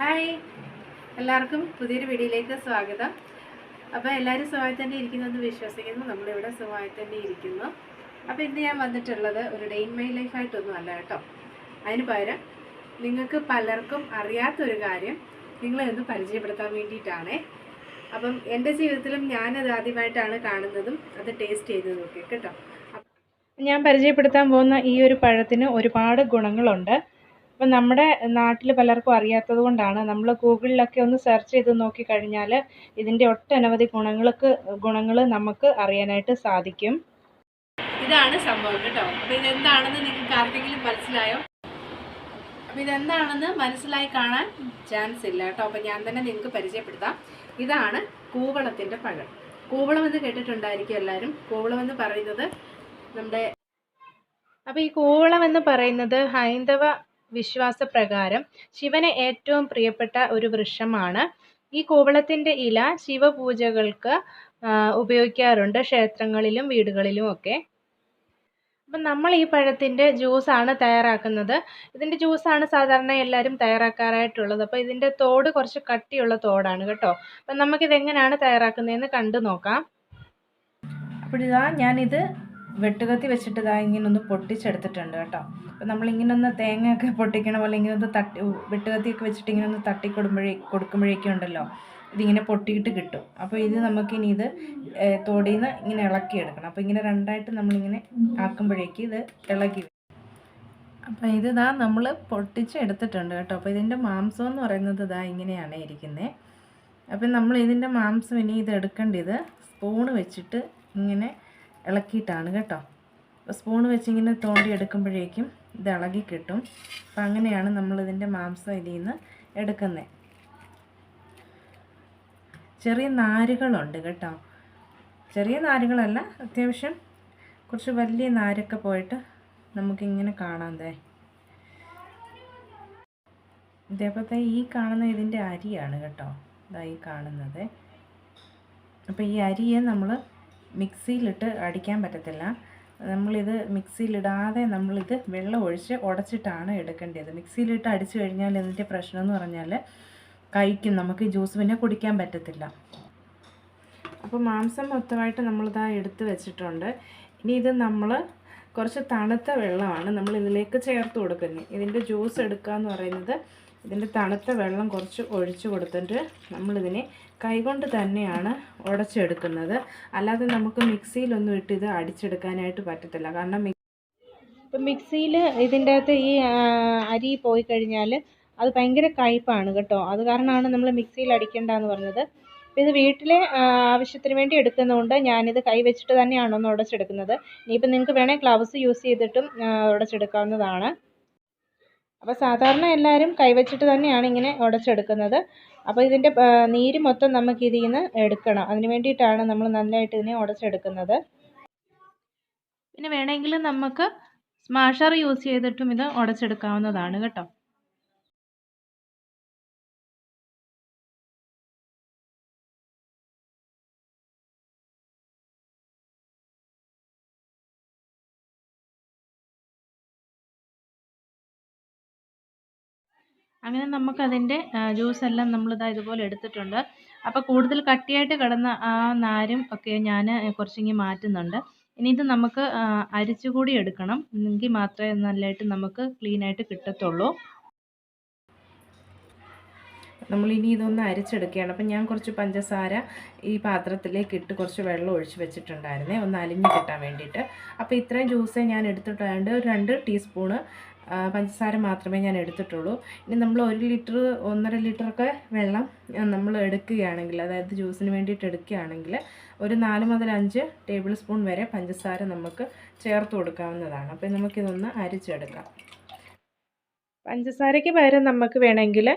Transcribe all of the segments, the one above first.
Hi. എല്ലാവർക്കും പുതിയൊരു വീഡിയോയിലേക്ക് സ്വാഗതം. അപ്പോൾ എല്ലാവരും സുഖമായി തന്നെ ഇരിക്കുന്നെന്ന് വിശ്വസിക്കുന്നു. നമ്മളിവിടെ സുഖമായി തന്നെ ഇരിക്കുന്നു. അപ്പോൾ ഇന്ന് ഞാൻ വന്നിട്ടുള്ളത് ഒരു ഡേ ഇൻ മൈ ലൈഫായിട്ടൊന്നും അല്ല കേട്ടോ. അതിന് പകരം നിങ്ങൾക്ക് പലർക്കും അറിയാത്തൊരു കാര്യം നിങ്ങളെ ഒന്ന് പരിചയപ്പെടുത്താൻ വേണ്ടിയിട്ടാണേ. അപ്പം എന്റെ ജീവിതത്തിലും ഞാനത് ആദ്യമായിട്ടാണ് കാണുന്നതും അത് ടേസ്റ്റ് ചെയ്തതും ഒക്കെ കേട്ടോ. ഞാൻ പരിചയപ്പെടുത്താൻ പോകുന്ന ഈ ഒരു പഴത്തിന് ഒരുപാട് ഗുണങ്ങളുണ്ട്. അപ്പം നമ്മുടെ നാട്ടിൽ പലർക്കും അറിയാത്തത് കൊണ്ടാണ് നമ്മൾ ഗൂഗിളിലൊക്കെ ഒന്ന് സെർച്ച് ചെയ്ത് നോക്കിക്കഴിഞ്ഞാൽ ഇതിന്റെ ഒട്ടനവധി ഗുണങ്ങൾക്ക് ഗുണങ്ങൾ നമുക്ക് അറിയാനായിട്ട് സാധിക്കും. ഇതാണ് സംഭവം കേട്ടോ. അപ്പോൾ ഇതെന്താണെന്ന് നിങ്ങൾക്ക് ആർക്കെങ്കിലും മനസ്സിലായോ? അപ്പോൾ ഇതെന്താണെന്ന് മനസ്സിലായി കാണാൻ ചാൻസ് ഇല്ല കേട്ടോ. അപ്പോൾ ഞാൻ തന്നെ നിങ്ങൾക്ക് പരിചയപ്പെടുത്താം. ഇതാണ് കൂവളത്തിന്റെ പഴം. കൂവളം എന്ന് കേട്ടിട്ടുണ്ടായിരിക്കും എല്ലാവരും. കൂവളം എന്ന് പറയുന്നത് നമ്മുടെ അപ്പോൾ ഈ കൂവളം എന്ന് പറയുന്നത് ഹൈന്ദവ വിശ്വാസപ്രകാരം ശിവന് ഏറ്റവും പ്രിയപ്പെട്ട ഒരു വൃക്ഷമാണ്. ഈ കൂവളത്തിന്റെ ഇല ശിവപൂജകൾക്ക് ഉപയോഗിക്കാറുണ്ട് ക്ഷേത്രങ്ങളിലും വീടുകളിലും ഒക്കെ. അപ്പം നമ്മൾ ഈ പഴത്തിന്റെ ജ്യൂസാണ് തയ്യാറാക്കുന്നത്. ഇതിന്റെ ജ്യൂസാണ് സാധാരണ എല്ലാവരും തയ്യാറാക്കാറായിട്ടുള്ളത്. അപ്പോൾ ഇതിന്റെ തോട് കുറച്ച് കട്ടിയുള്ള തോടാണ് കേട്ടോ. അപ്പം നമുക്കിതെങ്ങനെയാണ് തയ്യാറാക്കുന്നതെന്ന് കണ്ടു നോക്കാം. അപ്പോൾ ഞാനിത് വെട്ടുകത്തി വെച്ചിട്ട് ഇതാ ഇങ്ങനെ ഒന്ന് പൊട്ടിച്ചെടുത്തിട്ടുണ്ട് കേട്ടോ. അപ്പോൾ നമ്മളിങ്ങനെ ഒന്ന് തേങ്ങയൊക്കെ പൊട്ടിക്കണ പോലെ ഇങ്ങനെ ഒന്ന് തട്ടി വെട്ടുകത്തിയൊക്കെ വെച്ചിട്ട് ഇങ്ങനെ ഒന്ന് തട്ടി കൊടുമ്പോഴേ കൊടുക്കുമ്പോഴേക്കും ഉണ്ടല്ലോ ഇതിങ്ങനെ പൊട്ടിയിട്ട് കിട്ടും. അപ്പോൾ ഇത് നമുക്കിനി ഇത് തോടിയിൽ നിന്ന് ഇങ്ങനെ ഇളക്കിയെടുക്കണം. അപ്പോൾ ഇങ്ങനെ രണ്ടായിട്ട് നമ്മളിങ്ങനെ ആക്കുമ്പോഴേക്ക് ഇത് ഇളക്കി. അപ്പോൾ ഇത് ഇതാ നമ്മൾ പൊട്ടിച്ച് എടുത്തിട്ടുണ്ട് കേട്ടോ. അപ്പോൾ ഇതിന്റെ മാംസം എന്ന് പറയുന്നത് ഇതാ ഇങ്ങനെയാണ് ഇരിക്കുന്നത് അപ്പം നമ്മൾ ഇതിന്റെ മാംസം ഇനി ഇത് എടുക്കേണ്ടത് സ്പൂണ് വെച്ചിട്ട് ഇങ്ങനെ ഇളക്കിയിട്ടാണ് കേട്ടോ. സ്പൂണ് വെച്ചിങ്ങനെ തോണ്ടി എടുക്കുമ്പോഴേക്കും ഇത് ഇളകി കിട്ടും. അപ്പം അങ്ങനെയാണ് നമ്മളിതിന്റെ മാംസം ഇതിൽ നിന്ന് എടുക്കുന്നത്. ചെറിയ നാരുകളുണ്ട് കേട്ടോ. ചെറിയ നാരുകളല്ല അത്യാവശ്യം കുറച്ച് വലിയ നാരൊക്കെ പോയിട്ട് നമുക്കിങ്ങനെ കാണാം തേ ഇതേപോലത്തെ ഈ കാണുന്ന ഇതിന്റെ അരിയാണ് കേട്ടോ. ഇതായി കാണുന്നത്. അപ്പോൾ ഈ അരിയെ നമ്മൾ മിക്സിയിലിട്ട് അടിക്കാൻ പറ്റത്തില്ല. നമ്മളിത് മിക്സിയിലിടാതെ നമ്മളിത് വെള്ളം ഒഴിച്ച് ഉടച്ചിട്ടാണ് എടുക്കേണ്ടത്. മിക്സിയിലിട്ട് അടിച്ചു കഴിഞ്ഞാൽ എന്നിട്ട് പ്രശ്നം എന്ന് പറഞ്ഞാൽ കഴിക്കും. നമുക്ക് ജ്യൂസ് പിന്നെ കുടിക്കാൻ പറ്റത്തില്ല. അപ്പോൾ മാംസം മൊത്തമായിട്ട് നമ്മളിതാ എടുത്ത് വെച്ചിട്ടുണ്ട്. ഇനി ഇത് നമ്മൾ കുറച്ച് തണുത്ത വെള്ളമാണ് നമ്മൾ ഇതിലേക്ക് ചേർത്ത് കൊടുക്കുന്നത്. ഇതിന്റെ ജ്യൂസ് എടുക്കുക എന്ന് പറയുന്നത് ഇതിന്റെ തണുത്ത വെള്ളം കുറച്ച് ഒഴിച്ചു കൊടുത്തിട്ട് നമ്മളിതിനെ കൈകൊണ്ട് തന്നെയാണ് ഉടച്ചെടുക്കുന്നത്. അല്ലാതെ നമുക്ക് മിക്സിയിലൊന്നും ഇട്ട് ഇത് അടിച്ചെടുക്കാനായിട്ട് പറ്റത്തില്ല. കാരണം ഇപ്പം മിക്സിയിൽ ഇതിന്റെ അകത്ത് ഈ അരി പോയി കഴിഞ്ഞാൽ അത് ഭയങ്കര കയ്പാണ് കേട്ടോ. അത് കാരണമാണ് നമ്മൾ മിക്സിയിൽ അടിക്കേണ്ടതെന്ന് പറഞ്ഞത്. അപ്പോൾ ഇത് വീട്ടിലെ ആവശ്യത്തിന് വേണ്ടി എടുക്കുന്നതുകൊണ്ട് ഞാനിത് കൈ വെച്ചിട്ട് തന്നെയാണ് ഒന്ന് ഉടച്ചെടുക്കുന്നത്. ഇനിയിപ്പോൾ നിങ്ങൾക്ക് വേണേൽ ഗ്ലൗസ് യൂസ് ചെയ്തിട്ടും ഉടച്ചെടുക്കാവുന്നതാണ്. അപ്പോൾ സാധാരണ എല്ലാവരും കൈവച്ചിട്ട് തന്നെയാണ് ഇങ്ങനെ ഉടച്ചെടുക്കുന്നത്. അപ്പോൾ ഇതിന്റെ നീര് മൊത്തം നമുക്ക് ഇതിൽ നിന്ന് എടുക്കണം. അതിന് വേണ്ടിയിട്ടാണ് നമ്മൾ നന്നായിട്ട് ഇതിനെ ഉടച്ചെടുക്കുന്നത്. പിന്നെ വേണമെങ്കിൽ നമുക്ക് സ്മാഷർ യൂസ് ചെയ്തിട്ടും ഇത് ഉടച്ചെടുക്കാവുന്നതാണ് കേട്ടോ. അങ്ങനെ നമുക്കതിന്റെ ജ്യൂസ് എല്ലാം നമ്മളിതാ ഇതുപോലെ എടുത്തിട്ടുണ്ട്. അപ്പോൾ കൂടുതൽ കട്ടിയായിട്ട് കിടന്ന ആ നാരും ഒക്കെ ഞാൻ കുറച്ചിങ്ങി മാറ്റുന്നുണ്ട്. ഇനി ഇത് നമുക്ക് അരിച്ചുകൂടി എടുക്കണം. എങ്കിൽ മാത്രമേ നല്ലതായിട്ട് നമുക്ക് ക്ലീനായിട്ട് കിട്ടത്തുള്ളൂ. നമ്മളിനി ഇതൊന്ന് അരിച്ചെടുക്കുകയാണ്. അപ്പം ഞാൻ കുറച്ച് പഞ്ചസാര ഈ പാത്രത്തിലേക്ക് ഇട്ട് കുറച്ച് വെള്ളം ഒഴിച്ച് വെച്ചിട്ടുണ്ടായിരുന്നേ. ഒന്ന് അലിഞ്ഞ് കിട്ടാൻ വേണ്ടിയിട്ട്. അപ്പോൾ ഇത്രയും ജ്യൂസ് ഞാൻ എടുത്തിട്ടുണ്ട്. രണ്ട് ടീസ്പൂണ് പഞ്ചസാര മാത്രമേ ഞാൻ എടുത്തിട്ടുള്ളൂ. ഇനി നമ്മൾ ഒരു ലിറ്റർ ഒന്നര ലിറ്ററൊക്കെ വെള്ളം നമ്മൾ എടുക്കുകയാണെങ്കിൽ അതായത് ജ്യൂസിന് വേണ്ടിയിട്ട് എടുക്കുകയാണെങ്കിൽ ഒരു നാല് മുതൽ അഞ്ച് ടേബിൾ സ്പൂൺ വരെ പഞ്ചസാര നമുക്ക് ചേർത്ത് കൊടുക്കാവുന്നതാണ്. അപ്പോൾ നമുക്കിതൊന്ന് അരിച്ചെടുക്കാം. പഞ്ചസാരയ്ക്ക് പകരം നമുക്ക് വേണമെങ്കിൽ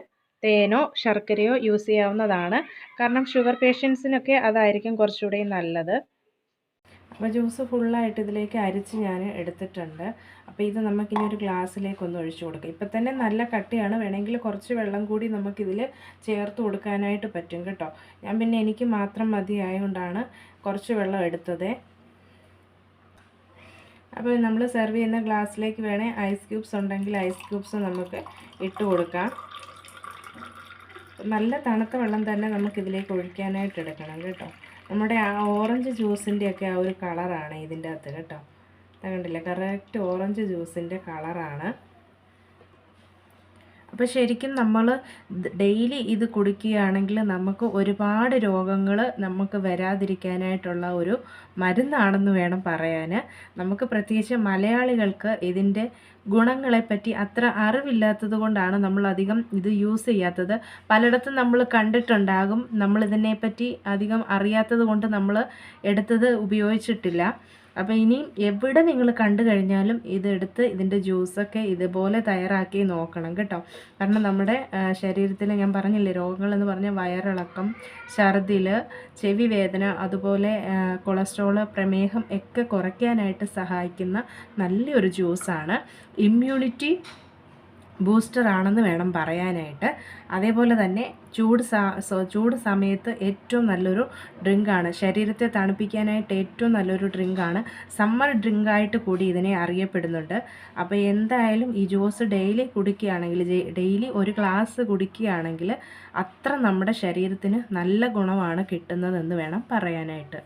തേനോ ശർക്കരയോ യൂസ് ചെയ്യാവുന്നതാണ്. കാരണം ഷുഗർ പേഷ്യൻസിനൊക്കെ അതായിരിക്കും കുറച്ചുകൂടി നല്ലത്. അപ്പോൾ ജ്യൂസ് ഫുള്ളായിട്ട് ഇതിലേക്ക് അരിച്ച് ഞാൻ എടുത്തിട്ടുണ്ട്. അപ്പോൾ ഇത് നമുക്കിനി ഒരു ഗ്ലാസ്സിലേക്ക് ഒന്ന് ഒഴിച്ചു കൊടുക്കാം. ഇപ്പം തന്നെ നല്ല കട്ടിയാണ്. വേണമെങ്കിൽ കുറച്ച് വെള്ളം കൂടി നമുക്കിതിൽ ചേർത്ത് കൊടുക്കാനായിട്ട് പറ്റും കേട്ടോ. ഞാൻ പിന്നെ എനിക്ക് മാത്രം മതിയായതുകൊണ്ടാണ് കുറച്ച് വെള്ളം എടുത്തത്. അപ്പോൾ നമ്മൾ സെർവ് ചെയ്യുന്ന ഗ്ലാസ്സിലേക്ക് വേണേൽ ഐസ് ക്യൂബ്സ് ഉണ്ടെങ്കിൽ ഐസ് ക്യൂബ്സ് നമുക്ക് ഇട്ട് കൊടുക്കാം. നല്ല തണുത്ത വെള്ളം തന്നെ നമുക്കിതിലേക്ക് ഒഴിക്കാനായിട്ട് എടുക്കണം കേട്ടോ. നമ്മുടെ ആ ഓറഞ്ച് ജ്യൂസിന്റെയൊക്കെ ആ ഒരു കളറാണ് ഇതിന്റെ അകത്ത് കേട്ടോ. കണ്ടില്ല? കറക്റ്റ് ഓറഞ്ച് ജ്യൂസിന്റെ കളറാണ് അപ്പോൾ ശരിക്കും നമ്മൾ ഡെയിലി ഇത് കുടിക്കുകയാണെങ്കിൽ നമുക്ക് ഒരുപാട് രോഗങ്ങൾ നമുക്ക് വരാതിരിക്കാനായിട്ടുള്ള ഒരു മരുന്നാണെന്ന് വേണം പറയാൻ നമുക്ക് പ്രത്യേകിച്ച് മലയാളികൾക്ക് ഇതിന്റെ ഗുണങ്ങളെപ്പറ്റി അത്ര അറിവില്ലാത്തത് കൊണ്ടാണ് നമ്മൾ അധികം ഇത് യൂസ് ചെയ്യാത്തത്. പലയിടത്തും നമ്മൾ കണ്ടിട്ടുണ്ടാകും. നമ്മളിതിനെപ്പറ്റി അധികം അറിയാത്തത് കൊണ്ട് നമ്മൾ എടുത്തത് ഉപയോഗിച്ചിട്ടില്ല. അപ്പോൾ ഇനി എവിടെ നിങ്ങൾ കണ്ടു കഴിഞ്ഞാലും ഇതെടുത്ത് ഇതിന്റെ ജ്യൂസൊക്കെ ഇതുപോലെ തയ്യാറാക്കി നോക്കണം കേട്ടോ. കാരണം നമ്മുടെ ശരീരത്തിൽ ഞാൻ പറഞ്ഞില്ലേ രോഗങ്ങളെന്ന് പറഞ്ഞാൽ വയറിളക്കം ഛർദിൽ ചെവി വേദന അതുപോലെ കൊളസ്ട്രോൾ പ്രമേഹം ഒക്കെ കുറയ്ക്കാനായിട്ട് സഹായിക്കുന്ന നല്ലൊരു ജ്യൂസാണ് ഇമ്മ്യൂണിറ്റി ബൂസ്റ്റർ ആണെന്ന് വേണം പറയാനായിട്ട്. അതേപോലെ തന്നെ ചൂട് ചൂട് സമയത്ത് ഏറ്റവും നല്ലൊരു ഡ്രിങ്കാണ്. ശരീരത്തെ തണുപ്പിക്കാനായിട്ട് ഏറ്റവും നല്ലൊരു ഡ്രിങ്കാണ്. സമ്മർ ഡ്രിങ്കായിട്ട് കൂടി ഇതിനെ അറിയപ്പെടുന്നുണ്ട്. അപ്പോൾ എന്തായാലും ഈ ജ്യൂസ് ഡെയിലി കുടിക്കുകയാണെങ്കിൽ ഡെയിലി ഒരു ഗ്ലാസ് കുടിക്കുകയാണെങ്കിൽ അത്ര നമ്മുടെ ശരീരത്തിന് നല്ല ഗുണമാണ് കിട്ടുന്നതെന്ന് വേണം പറയാനായിട്ട്.